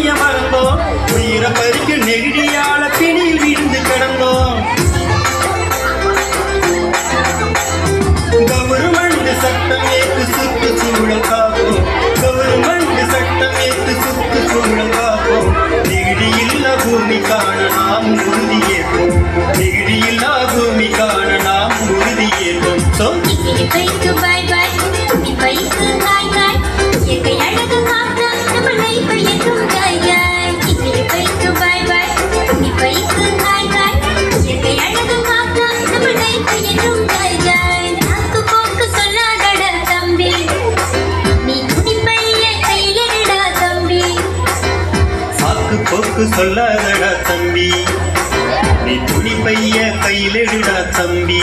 செய்ய மறந்தோம். உயிரை பறிக்க நெகிழியால பிணியில் விழுந்து கிடந்தோம். கவர்மெண்ட் சட்டம் ஏற்று சுற்று சூழல் காப்போம். கவர்மெண்ட் சட்டம் ஏற்று சுற்று சூழல் காப்போம். நெகிழி இல்ல காண நாம் உறுதியேற்போம் சொல்லாதடா தம்பி. நீ துணி பைய கையிலெடுடா தம்பி.